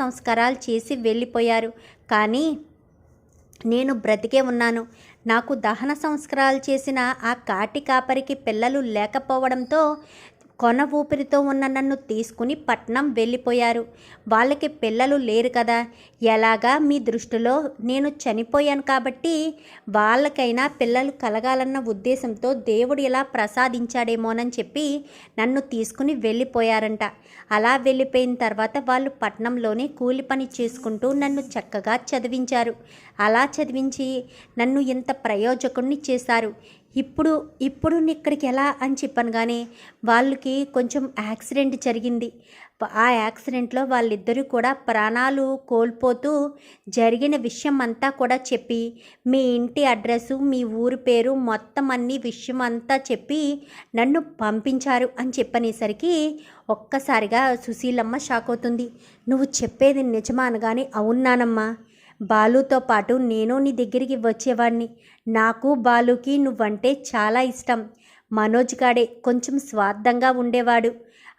సంస్కారాలు చేసి వెళ్ళిపోయారు. కానీ నేను బ్రతికే ఉన్నాను. నాకు దహన సంస్కారాలు చేసిన ఆ కాటి కాపరికి పిల్లలు లేకపోవడంతో కొన ఊపిరితో ఉన్న నన్ను తీసుకుని పట్నం వెళ్ళిపోయారు. వాళ్ళకి పిల్లలు లేరు కదా. ఎలాగా? మీ దృష్టిలో నేను చనిపోయాను కాబట్టి వాళ్ళకైనా పిల్లలు కలగాలన్న ఉద్దేశంతో దేవుడు ఇలా ప్రసాదించాడేమోనని చెప్పి నన్ను తీసుకుని వెళ్ళిపోయారంట. అలా వెళ్ళిపోయిన తర్వాత వాళ్ళు పట్నంలోనే కూలి పని చేసుకుంటూ నన్ను చక్కగా చదివించారు. అలా చదివించి నన్ను ఇంత ప్రయోజకుణ్ణి చేశారు. ఇప్పుడు ఇప్పుడు ఇక్కడికి ఎలా అని చెప్పాను కానీ వాళ్ళకి కొంచెం యాక్సిడెంట్ జరిగింది. ఆ యాక్సిడెంట్లో వాళ్ళిద్దరూ కూడా ప్రాణాలు కోల్పోతూ జరిగిన విషయం అంతా కూడా చెప్పి మీ ఇంటి అడ్రస్సు మీ ఊరి పేరు మొత్తం అన్ని విషయం అంతా చెప్పి నన్ను పంపించారు అని చెప్పనేసరికి ఒక్కసారిగా సుశీలమ్మ షాక్ అవుతుంది. నువ్వు చెప్పేది నిజమా అనగానే అవునానమ్మా బాలుతో పాటు నేను నీ దగ్గరికి వచ్చేవాడిని. నాకు బాలుకి నువ్వంటే చాలా ఇష్టం. మనోజ్ గాడే కొంచెం స్వార్థంగా ఉండేవాడు.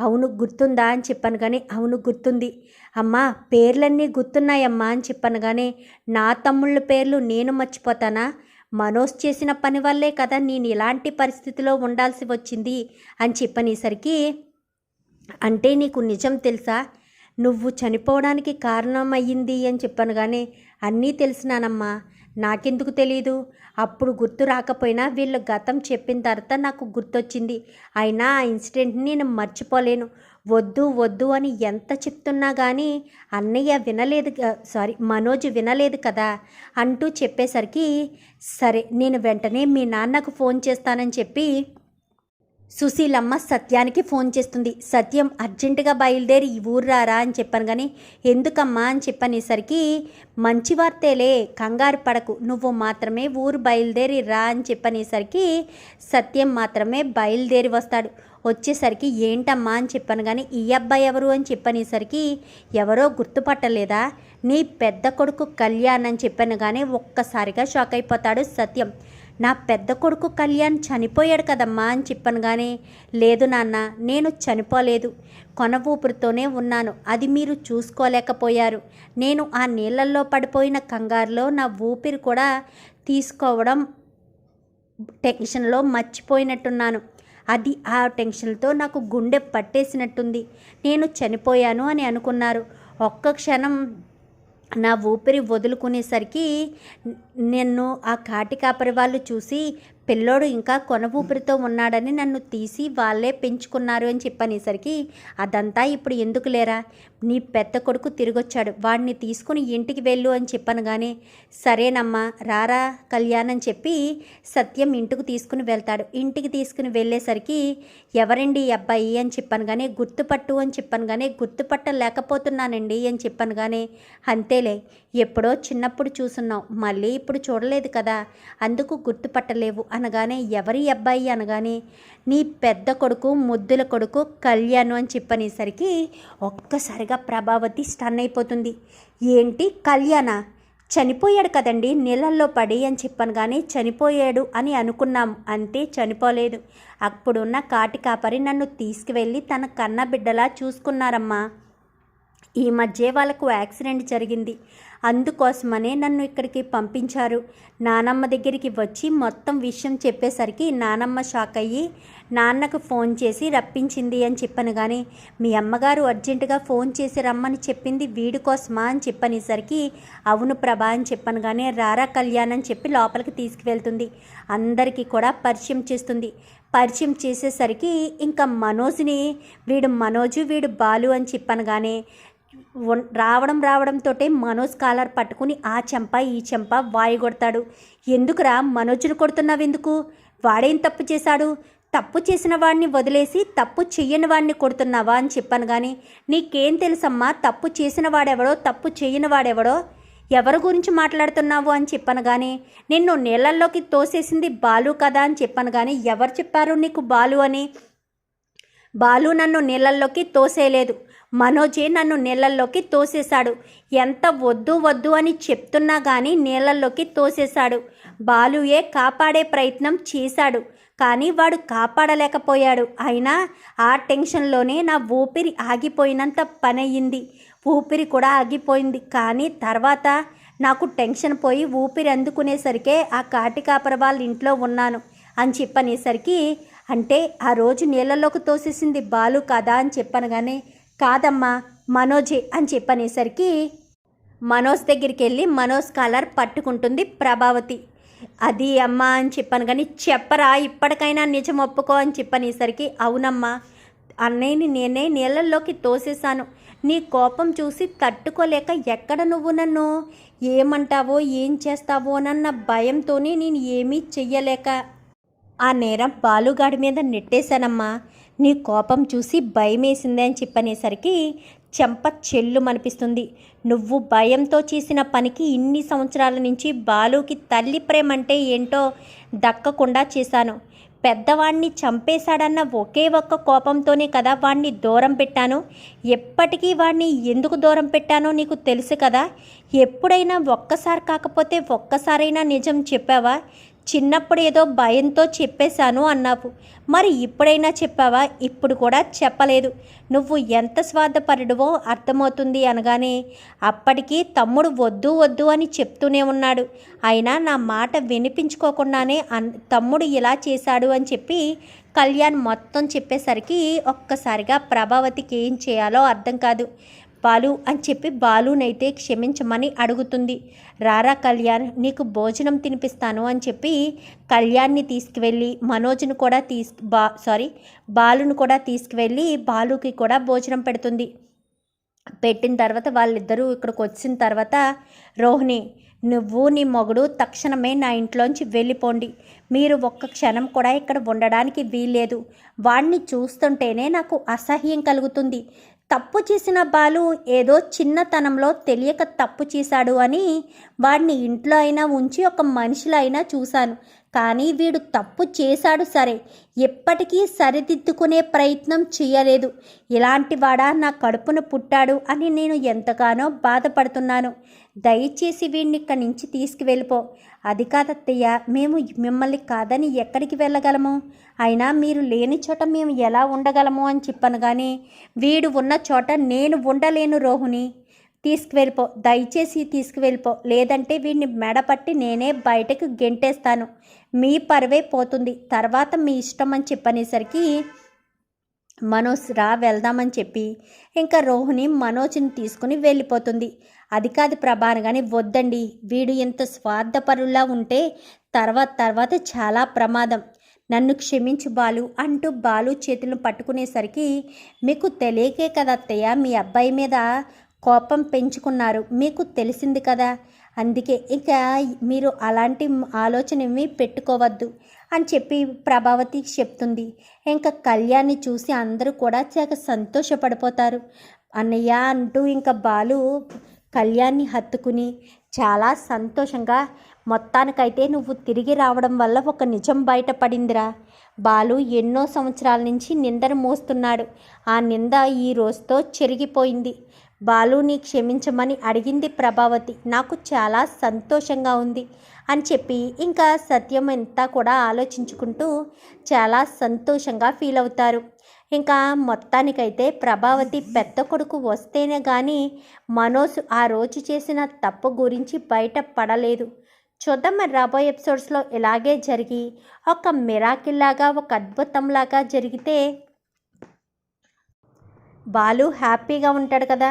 అవును గుర్తుందా అని చెప్పాను కానీ అవును గుర్తుంది. అమ్మా పేర్లన్నీ గుర్తున్నాయమ్మా అని చెప్పాను కానీ నా తమ్ముళ్ళ పేర్లు నేను మర్చిపోతానా? మనోజ్ చేసిన పని వల్లే కదా నేను ఇలాంటి పరిస్థితిలో ఉండాల్సి వచ్చింది అని చెప్పనేసరికి అంటే నీకు నిజం తెలుసా? నువ్వు చనిపోవడానికి కారణమయ్యింది అని చెప్పాను కానీ అన్నీ తెలిసినానమ్మా. నాకెందుకు తెలియదు అప్పుడు గుర్తు రాకపోయినా వీళ్ళు గతం చెప్పిన తర్వాత నాకు గుర్తొచ్చింది. అయినా ఆ ఇన్సిడెంట్ని నేను మర్చిపోలేను. వద్దు వద్దు అని ఎంత చెప్తున్నా కానీ అన్నయ్య వినలేదు సారీ మనోజ్ వినలేదు కదా అంటూ చెప్పేసరికి సరే నేను వెంటనే మీ నాన్నకు ఫోన్ చేస్తానని చెప్పి సుశీలమ్మ సత్యానికి ఫోన్ చేస్తుంది. సత్యం అర్జెంటుగా బయలుదేరి ఈ ఊరు రారా అని చెప్పాను కానీ ఎందుకమ్మా అని చెప్పనేసరికి మంచి వార్తేలే కంగారు పడకు నువ్వు మాత్రమే ఊరు బయలుదేరి రా అని చెప్పనేసరికి సత్యం మాత్రమే బయలుదేరి వస్తాడు. వచ్చేసరికి ఏంటమ్మా అని చెప్పాను కానీ ఈ అబ్బాయి ఎవరు అని చెప్పనేసరికి ఎవరో గుర్తుపట్టలేదా? నీ పెద్ద కొడుకు కళ్యాణ్ అని చెప్పాను కానీ ఒక్కసారిగా షాక్ అయిపోతాడు సత్యం. నా పెద్ద కొడుకు కళ్యాణ్ చనిపోయాడు కదమ్మా అని చెప్పాను కానీ లేదు నాన్న నేను చనిపోలేదు. కొన ఊపిరితోనే ఉన్నాను. అది మీరు చూసుకోలేకపోయారు. నేను ఆ నీళ్ళల్లో పడిపోయిన కంగారులో నా ఊపిరి కూడా తీసుకోవడం టెన్షన్లో మర్చిపోయినట్టున్నాను. అది ఆ టెన్షన్తో నాకు గుండె పట్టేసినట్టుంది. నేను చనిపోయాను అని అనుకున్నారు. ఒక్క క్షణం నా ఊపిరి వదులుకునేసరికి నన్ను ఆ కాటి కాపరి వాళ్ళు చూసి పిల్లోడు ఇంకా కొన ఊపిరితో ఉన్నాడని నన్ను తీసి వాళ్ళే పెంచుకున్నారు అని చెప్పనేసరికి అదంతా ఇప్పుడు ఎందుకు లేరా? నీ పెద్ద కొడుకు తిరిగొచ్చాడు. వాడిని తీసుకుని ఇంటికి వెళ్ళు అని చెప్పాను కానీ సరేనమ్మా రారా కళ్యాణ్ అని చెప్పి సత్యం ఇంటికి తీసుకుని వెళ్తాడు. ఇంటికి తీసుకుని వెళ్ళేసరికి ఎవరండి అబ్బాయి అని చెప్పాను కానీ గుర్తుపట్టు అని చెప్పాను కానీ గుర్తుపట్టలేకపోతున్నానండి అని చెప్పాను కానీ అంతేలే ఎప్పుడో చిన్నప్పుడు చూసున్నాం మళ్ళీ ఇప్పుడు చూడలేదు కదా అందుకు గుర్తుపట్టలేవు అనగానే ఎవరి అబ్బాయి అనగానే నీ పెద్ద కొడుకు ముద్దుల కొడుకు కళ్యాణ్ అని చెప్పనేసరికి ఒక్కసారిగా ప్రభావతి స్టన్ అయిపోతుంది. ఏంటి కళ్యాణ? చనిపోయాడు కదండి నీళ్ళల్లో పడి అని చెప్పాను కానీ చనిపోయాడు అని అనుకున్నాం. అంతే చనిపోలేదు. అప్పుడున్న కాటి కాపరి నన్ను తీసుకువెళ్ళి తన కన్న బిడ్డలా చూసుకున్నారమ్మా. ఈ మధ్య వాళ్ళకు యాక్సిడెంట్ జరిగింది. అందుకోసమనే నన్ను ఇక్కడికి పంపించారు. నానమ్మ దగ్గరికి వచ్చి మొత్తం విషయం చెప్పేసరికి నానమ్మ షాక్ అయ్యి నాన్నకు ఫోన్ చేసి రప్పించింది అని చెప్పాను కానీ మీ అమ్మగారు అర్జెంటుగా ఫోన్ చేసి రమ్మని చెప్పింది వీడి కోసమా అని చెప్పనేసరికి అవును ప్రభా అని చెప్పాను కానీ రారా కళ్యాణ్ అని చెప్పి లోపలికి తీసుకువెళ్తుంది. అందరికీ కూడా పరిచయం చేస్తుంది. పరిచయం చేసేసరికి ఇంకా మనోజ్ని వీడు మనోజు వీడు బాలు అని చెప్పాను కానీ రావడం రావడంతో మనోజ్ కాలర్ పట్టుకుని ఆ చెంప ఈ చెంప వాయి కొడతాడు. ఎందుకురా మనోజ్ను కొడుతున్నావు ఎందుకు వాడేం తప్పు చేశాడు? తప్పు చేసిన వాడిని వదిలేసి తప్పు చెయ్యని వాడిని కొడుతున్నావా అని చెప్పాను కానీ నీకేం తెలుసమ్మా? తప్పు చేసిన వాడెవడో తప్పు చేయని వాడెవడో? ఎవరి గురించి మాట్లాడుతున్నావు అని చెప్పాను కానీ నిన్ను నీళ్ళల్లోకి తోసేసింది బాలు కదా అని చెప్పాను కానీ ఎవరు చెప్పారు నీకు బాలు అని? బాలు నన్ను నీళ్ళల్లోకి తోసేయలేదు. మనోజే నన్ను నీళ్ళల్లోకి తోసేశాడు. ఎంత వద్దు వద్దు అని చెప్తున్నా కానీ నీళ్ళల్లోకి తోసేశాడు. బాలుయే కాపాడే ప్రయత్నం చేశాడు. కానీ వాడు కాపాడలేకపోయాడు. అయినా ఆ టెన్షన్లోనే నా ఊపిరి ఆగిపోయినంత పనయ్యింది ఊపిరి కూడా ఆగిపోయింది. కానీ తర్వాత నాకు టెన్షన్ పోయి ఊపిరి అందుకునేసరికే ఆ కాటి కాపర వాళ్ళ ఇంట్లో ఉన్నాను అని చెప్పనేసరికి అంటే ఆ రోజు నీళ్ళలోకి తోసేసింది బాలు కదా అని చెప్పనగానే కాదమ్మా మనోజే అని చెప్పనేసరికి మనోజ్ దగ్గరికి వెళ్ళి మనోజ్ కాలర్ పట్టుకుంటుంది ప్రభావతి. అది అమ్మా అని చెప్పాను కానీ చెప్పరా ఇప్పటికైనా నిజం ఒప్పుకో అని చెప్పనేసరికి అవునమ్మా అన్నయ్యని నేనే నీళ్ళల్లోకి తోసేశాను. నీ కోపం చూసి తట్టుకోలేక ఎక్కడ నువ్వు నన్ను? ఏమంటావో ఏం చేస్తావోనన్న భయంతోనే నేను ఏమీ చెయ్యలేక ఆ నేరం బాలుగాడి మీద నెట్టేశానమ్మా. నీ కోపం చూసి భయమేసిందే అని చెప్పనేసరికి చెంప చెల్లు అనిపిస్తుంది నువ్వు భయంతో చేసిన పనికి ఇన్ని సంవత్సరాల నుంచి బాలుకి తల్లి ప్రేమ అంటే ఏంటో దక్కకుండా చేశాను. పెద్దవాణ్ణి చంపేశాడన్న ఒకే ఒక్క కోపంతోనే కదా వాణ్ణి దూరం పెట్టాను. ఎప్పటికీ వాణ్ణి ఎందుకు దూరం పెట్టానో నీకు తెలుసు కదా. ఎప్పుడైనా ఒక్కసారి కాకపోతే ఒక్కసారైనా నిజం చెప్పావా? చిన్నప్పుడు ఏదో భయంతో చెప్పేశాను అన్నావు. మరి ఇప్పుడైనా చెప్పావా? ఇప్పుడు కూడా చెప్పలేదు. నువ్వు ఎంత స్వార్థపరుడువో అర్థమవుతుంది అనగానే అప్పటికీ తమ్ముడు వద్దు వద్దు అని చెప్తూనే ఉన్నాడు. అయినా నా మాట వినిపించుకోకుండానే అన్ తమ్ముడు ఇలా చేశాడు అని చెప్పి కళ్యాణ్ మొత్తం చెప్పేసరికి ఒక్కసారిగా ప్రభావతికి ఏం చేయాలో అర్థం కాదు. బాలు అని చెప్పి బాలునైతే క్షమించమని అడుగుతుంది. రారా కళ్యాణ్ నీకు భోజనం తినిపిస్తాను అని చెప్పి కళ్యాణ్ని తీసుకువెళ్ళి మనోజ్ను కూడా తీసు బా సారీ బాలును కూడా తీసుకువెళ్ళి బాలుకి కూడా భోజనం పెడుతుంది. పెట్టిన తర్వాత వాళ్ళిద్దరూ ఇక్కడికి వచ్చిన తర్వాత రోహిణి నువ్వు నీ మొగుడు తక్షణమే నా ఇంట్లోంచి వెళ్ళిపోండి. మీరు ఒక్క క్షణం కూడా ఇక్కడ ఉండడానికి వీల్లేదు. వాణ్ణి చూస్తుంటేనే నాకు అసహ్యం కలుగుతుంది. తప్పు చేసిన బాలు ఏదో చిన్నతనంలో తెలియక తప్పు చేశాడు అని వాడిని ఇంట్లో అయినా ఉంచి ఒక మనిషిలో అయినా చూశాను. కానీ వీడు తప్పు చేశాడు సరే. ఎప్పటికీ సరిదిద్దుకునే ప్రయత్నం చేయలేదు. ఇలాంటి వాడా నా కడుపున పుట్టాడు అని నేను ఎంతగానో బాధపడుతున్నాను. దయచేసి వీడిని ఇక్కడి నుంచి తీసుకువెళ్ళిపో. అది కాదత్తయ్య మేము మిమ్మల్ని కాదని ఎక్కడికి వెళ్ళగలము? అయినా మీరు లేని చోట మేము ఎలా ఉండగలము అని చెప్పాను కానీ వీడు ఉన్న చోట నేను ఉండలేను రోహుని తీసుకువెళ్ళిపో దయచేసి తీసుకువెళ్ళిపో. లేదంటే వీడిని మెడపట్టి నేనే బయటకు గెంటేస్తాను. మీ పరువే పోతుంది. తర్వాత మీ ఇష్టం అని చెప్పనేసరికి మనోజ్ రా వెళ్దామని చెప్పి ఇంకా రోహిణి మనోజ్ని తీసుకుని వెళ్ళిపోతుంది. అది కాదు ప్రభాన్ కానీ వద్దండి. వీడు ఇంత స్వార్థపరులా ఉంటే తర్వాత తర్వాత చాలా ప్రమాదం. నన్ను క్షమించు బాలు అంటూ బాలు చేతులను పట్టుకునేసరికి మీకు తెలియకే కదా అత్తయ్య మీ అబ్బాయి మీద కోపం పెంచుకున్నారు. మీకు తెలిసింది కదా! అందుకే ఇక మీరు అలాంటి ఆలోచన ఏమీ పెట్టుకోవద్దు అని చెప్పి ప్రభావతి చెప్తుంది. ఇంకా కళ్యాణ్ని చూసి అందరూ కూడా చాలా సంతోషపడిపోతారు. అన్నయ్య అంటూ ఇంకా బాలు కళ్యాణ్ని హత్తుకుని చాలా సంతోషంగా మొత్తానికైతే నువ్వు తిరిగి రావడం వల్ల ఒక నిజం బయటపడిందిరా. బాలు ఎన్నో సంవత్సరాల నుంచి నిందను మోస్తున్నాడు. ఆ నింద ఈ రోజుతో చెరిగిపోయింది. బాలుని క్షమించమని అడిగింది ప్రభావతి. నాకు చాలా సంతోషంగా ఉంది అని చెప్పి ఇంకా సత్యం అంతా కూడా ఆలోచించుకుంటూ చాలా సంతోషంగా ఫీల్ అవుతారు. ఇంకా మొత్తానికైతే ప్రభావతి పెద్ద కొడుకు వస్తేనే కానీ మనోజ్ ఆ రోజు చేసిన తప్పు గురించి బయట పడలేదు. చూద్దాం మరి రాబోయే ఎపిసోడ్స్లో ఇలాగే జరిగి ఒక మిరాకిల్లాగా ఒక అద్భుతంలాగా జరిగితే బాలు హ్యాపీగా ఉంటాడు కదా.